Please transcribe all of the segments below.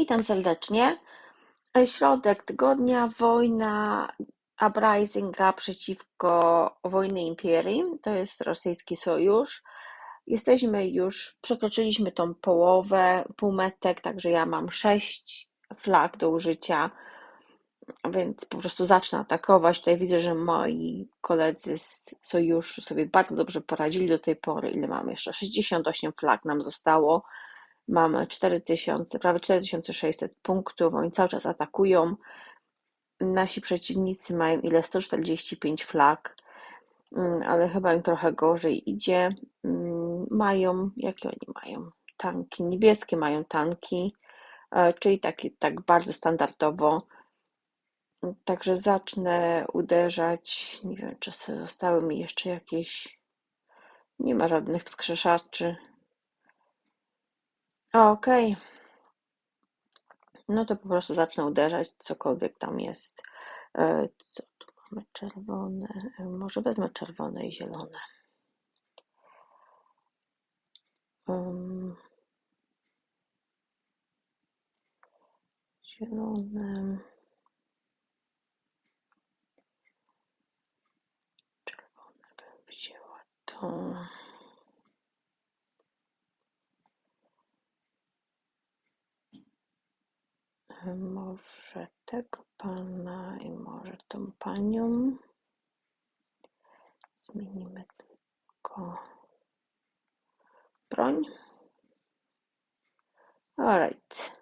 Witam serdecznie. Środek tygodnia, wojna Uprisinga przeciwko wojny imperii, to jest rosyjski sojusz. Jesteśmy już, przekroczyliśmy tą połowę, półmetek, także ja mam sześć flag do użycia, więc po prostu zacznę atakować. Tutaj widzę, że moi koledzy z sojuszu sobie bardzo dobrze poradzili do tej pory. Ile mamy jeszcze? 68 flag nam zostało. Mamy 4000, prawie 4600 punktów. Oni cały czas atakują. Nasi przeciwnicy mają ile? 145 flag, mm, ale chyba im trochę gorzej idzie. Mm, mają, jakie oni mają? Tanki niebieskie, mają tanki, e, czyli takie, tak bardzo standardowo. Także zacznę uderzać. Nie wiem, czy zostały mi jeszcze jakieś. Nie ma żadnych wskrzeszaczy. Okej. No to po prostu zacznę uderzać, cokolwiek tam jest. E, co tu mamy? Czerwone. E, może wezmę czerwone i zielone. Um, zielone. Czerwone bym wzięła to. Może tego pana i może tą panią. Zmienimy tylko broń. Alright.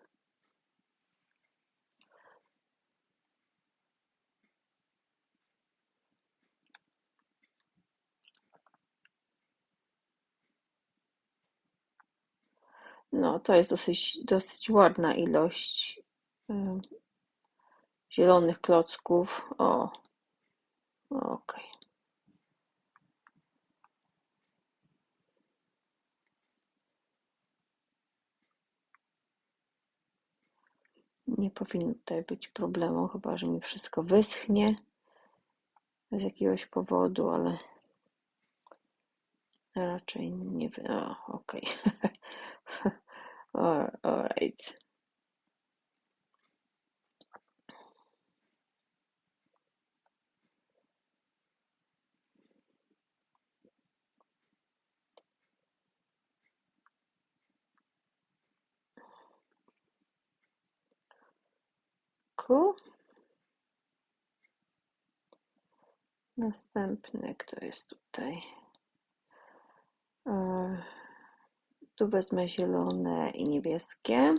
No, to jest dosyć, dosyć ładna ilość zielonych klocków. O, ok. Nie powinno tutaj być problemu, chyba że mi wszystko wyschnie z jakiegoś powodu, ale raczej nie. O, ok. Alright. Następny, kto jest tutaj? E, tu wezmę zielone i niebieskie.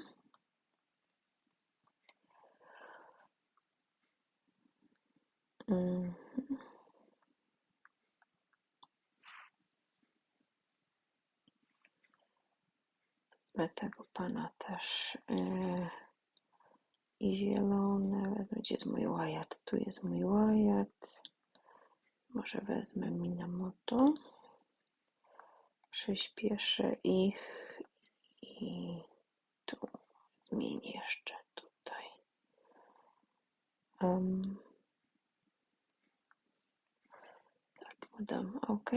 Mhm. Wezmę tego pana też. I zielone. Wezmę, gdzie jest mój łajat? Tu jest mój łajat. Może wezmę Minamoto. Przyspieszę ich i tu zmienię jeszcze tutaj. Um, tak, dam OK.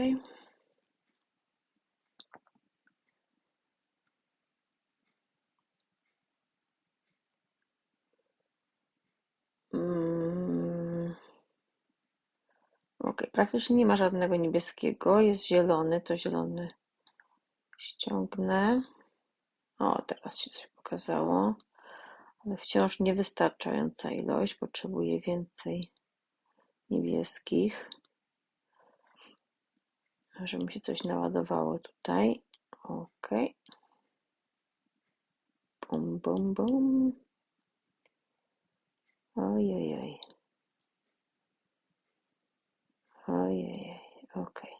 Ok, praktycznie nie ma żadnego niebieskiego. Jest zielony, to zielony ściągnę. O, teraz się coś pokazało. Ale wciąż niewystarczająca ilość. Potrzebuję więcej niebieskich. Żeby mi się coś naładowało tutaj. Ok. Bum, bum, bum. Ojej. Ojej, okej.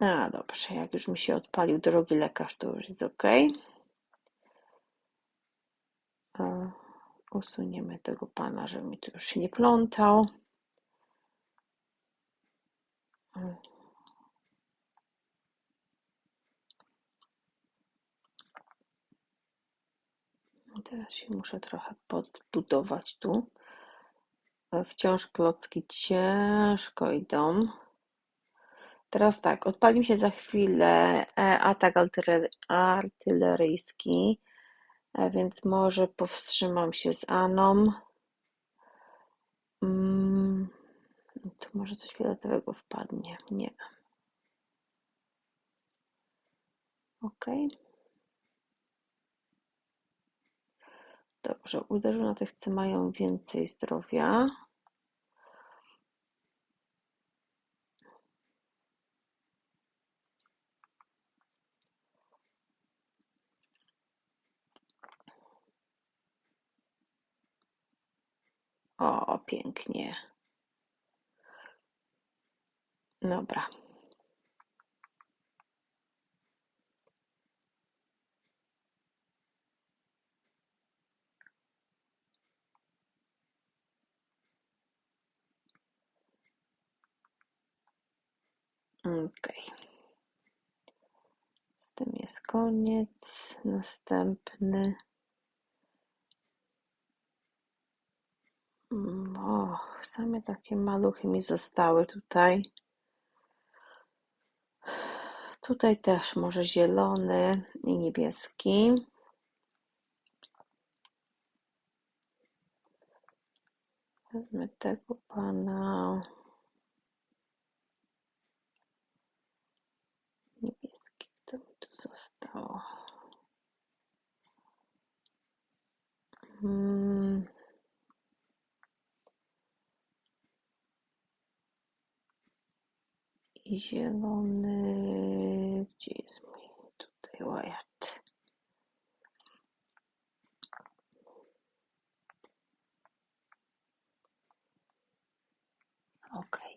A, dobrze, jak już mi się odpalił drogi lekarz, to już jest ok. Usuniemy tego pana, żeby mi tu już się nie plątał. Teraz się muszę trochę podbudować tu. Wciąż klocki ciężko idą. Teraz tak, odpali się za chwilę e, atak artyler- artyleryjski, e, więc może powstrzymam się z Aną. Mm, tu może coś fioletowego wpadnie. Nie. Ok. Dobrze, uderzył na tych, co mają więcej zdrowia. O, pięknie. Dobra. Okej. Z tym jest koniec. Następny. Mm, O, same takie maluchy mi zostały tutaj. Tutaj też może zielony i niebieski. Wezmę tego pana. Niebieski, kto mi tu został? Mm. I zielony. Gdzie jest mój tutaj Wyatt? Okej.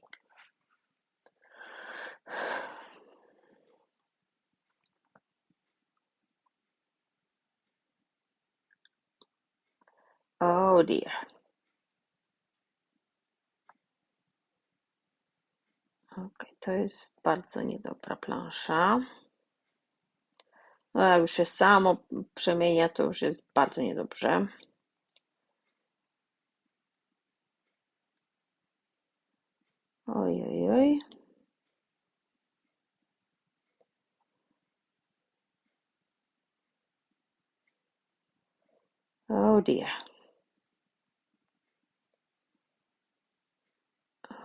Oh dear. Okej, to jest bardzo niedobra plansza. No, jak już się samo przemienia, to już jest bardzo niedobrze. Oj, oj, oj. Oh dear.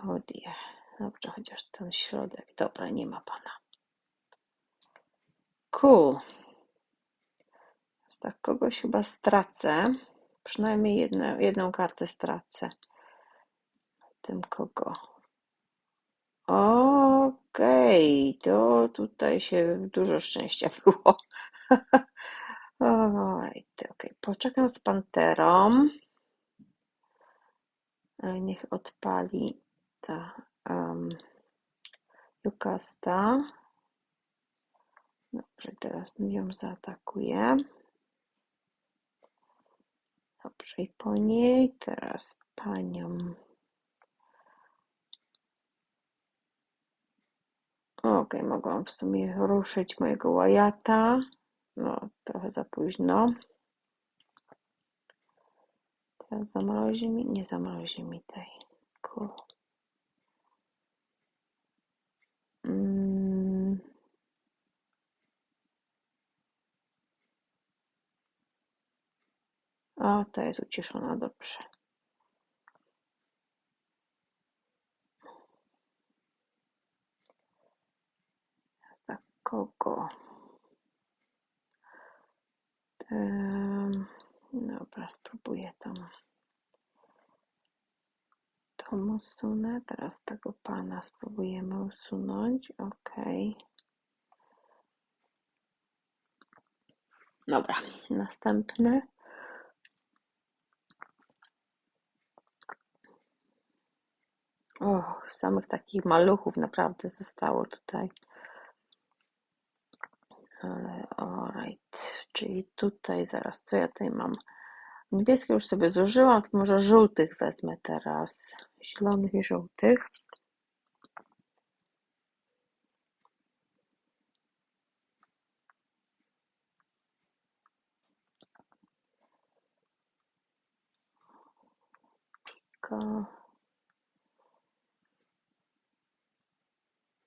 Dear. Dobrze, chociaż ten środek. Dobra, nie ma pana. Cool. Więc tak kogoś chyba stracę. Przynajmniej jedną, jedną kartę stracę. Tym kogo. Okej, to tutaj się dużo szczęścia było. Alright, okej, poczekam z panterą. Niech odpali ta um, Jukasta. Dobrze, teraz ją zaatakuję. Dobrze, i po niej teraz panią. Okej, mogłam w sumie ruszyć mojego łajata. No, trochę za późno. Teraz zamrozi mi? Nie zamrozi mi tej. Cool. O, ta jest uciszona, dobrze. Za kogo? Em, dobra, spróbuję tam. Tą usunę. Teraz tego pana spróbujemy usunąć. Ok. Dobra, następny. O, samych takich maluchów naprawdę zostało tutaj. Ale alright, czyli tutaj zaraz, co ja tutaj mam? Niebieskie już sobie zużyłam, to może żółtych wezmę teraz. Zielonych i żółtych. Pika.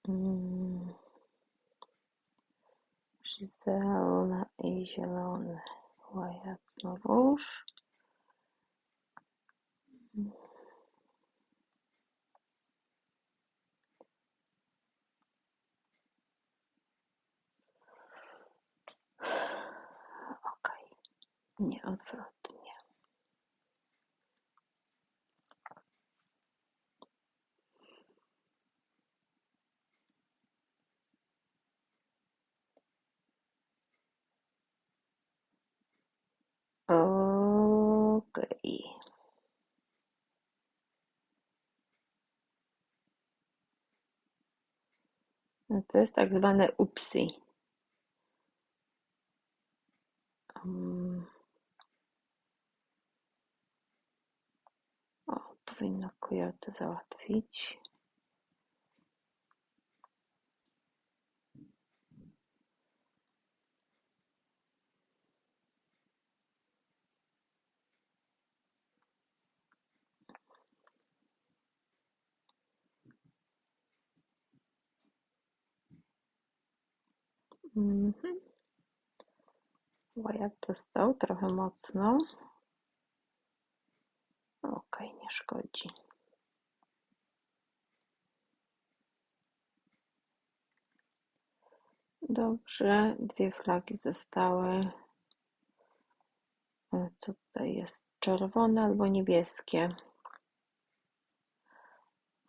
Mm. Zielona i zielony. Łajak znowuż. Okej, okay. nie odwrotnie. To jest tak zwane upsy. Um, o, powinno Coyote załatwić. Mhm. Wyatt dostał trochę mocno. Okej, nie szkodzi. Dobrze, dwie flagi zostały. E, Co tutaj jest? Czerwone albo niebieskie.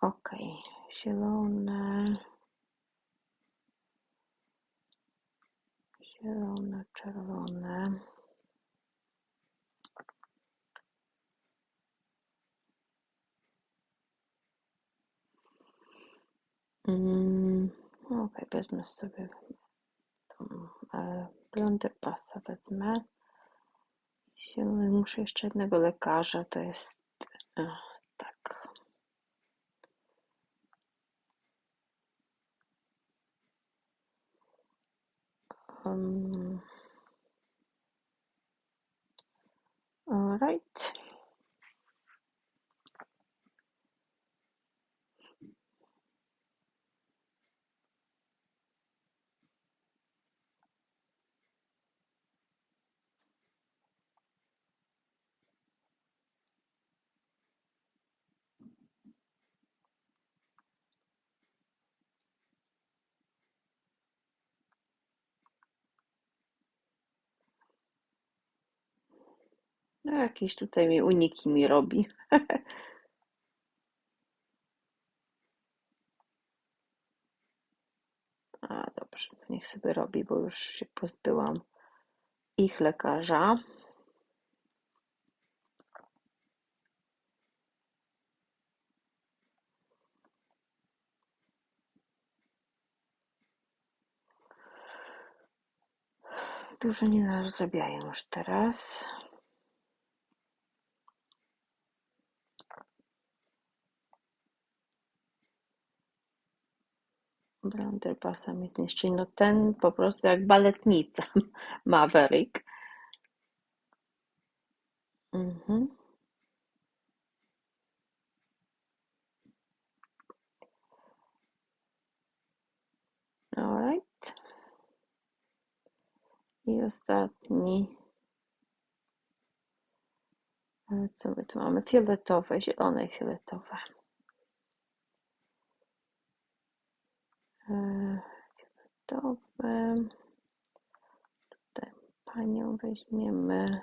Okej, zielone. Zielone, czerwone. Mm, Okej, wezmę sobie tą e, blonder pasa wezmę. Muszę jeszcze jednego lekarza, to jest e, tak. Um, all right. No jakieś tutaj mi uniki mi robi. A dobrze, to niech sobie robi, bo już się pozbyłam ich lekarza. Dużo nie nazrabiają już teraz. Blunderbussa mi zniszczyli. No ten po prostu jak baletnica. Maverick. Mhm. Alright. I ostatni. E, Co my tu mamy? Fioletowe, zielone i fioletowe. E, Fioletowe. Tutaj panią weźmiemy.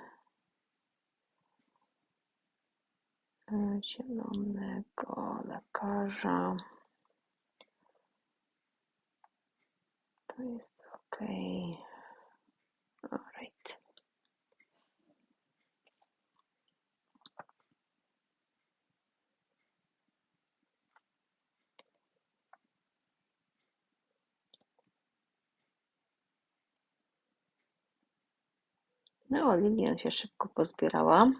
E, Zielonego lekarza. To jest ok. Alright. No, Lilian się szybko pozbierała.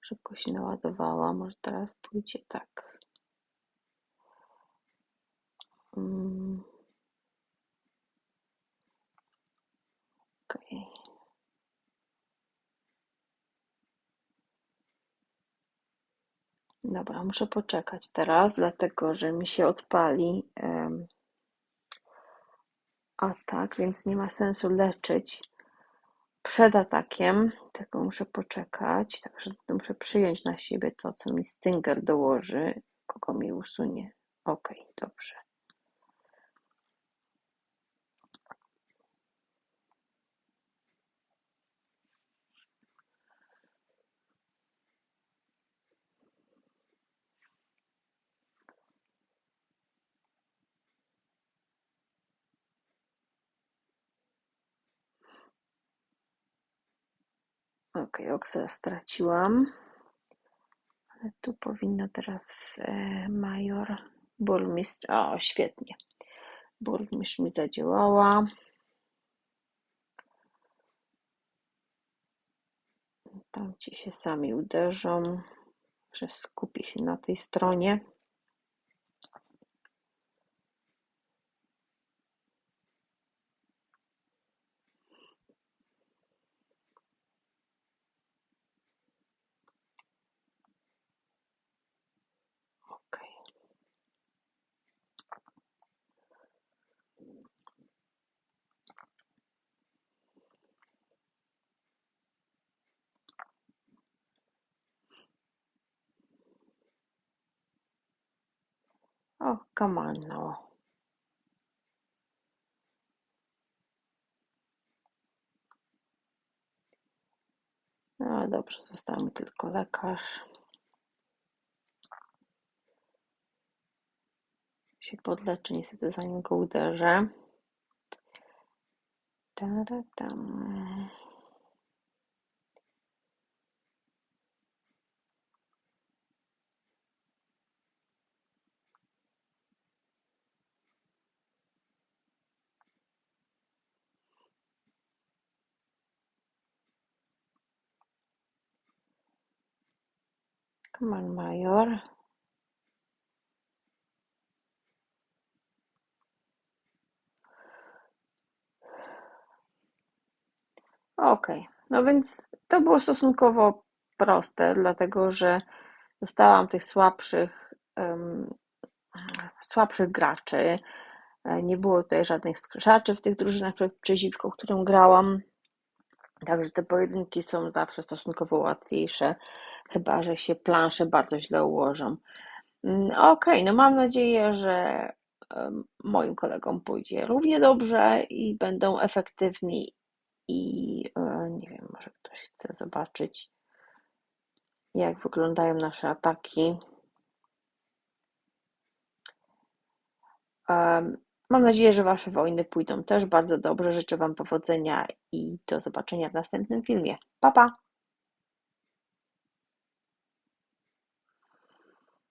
Szybko się naładowała. Może teraz pójdzie tak. Mm. Okej. Dobra, muszę poczekać teraz, dlatego że mi się odpali em, atak, więc nie ma sensu leczyć przed atakiem, tylko muszę poczekać, także muszę przyjąć na siebie to, co mi Stinger dołoży, kogo mi usunie. Ok, dobrze. Ok, Oxa straciłam. Ale tu powinno teraz e, major, burmistrz. O, świetnie. Burmistrz mi zadziałała. Tam ci się sami uderzą, że skupi się na tej stronie. Ok. O, come on now. No dobrze, został mi tylko lekarz. Się podleczy, niestety zanim go uderzę. Taratam. Come on, major. Okej, no więc to było stosunkowo proste, dlatego że dostałam tych słabszych, um, słabszych graczy. E, nie było tutaj żadnych skrzyżaczy w tych drużynach, przeciwko którym grałam. Także te pojedynki są zawsze stosunkowo łatwiejsze, chyba że się plansze bardzo źle ułożą. Mm, okej, okay, no mam nadzieję, że moim kolegom pójdzie równie dobrze i będą efektywni i e, nie wiem, może ktoś chce zobaczyć, jak wyglądają nasze ataki. Mam nadzieję, że Wasze wojny pójdą też bardzo dobrze. Życzę Wam powodzenia i do zobaczenia w następnym filmie. Pa, pa!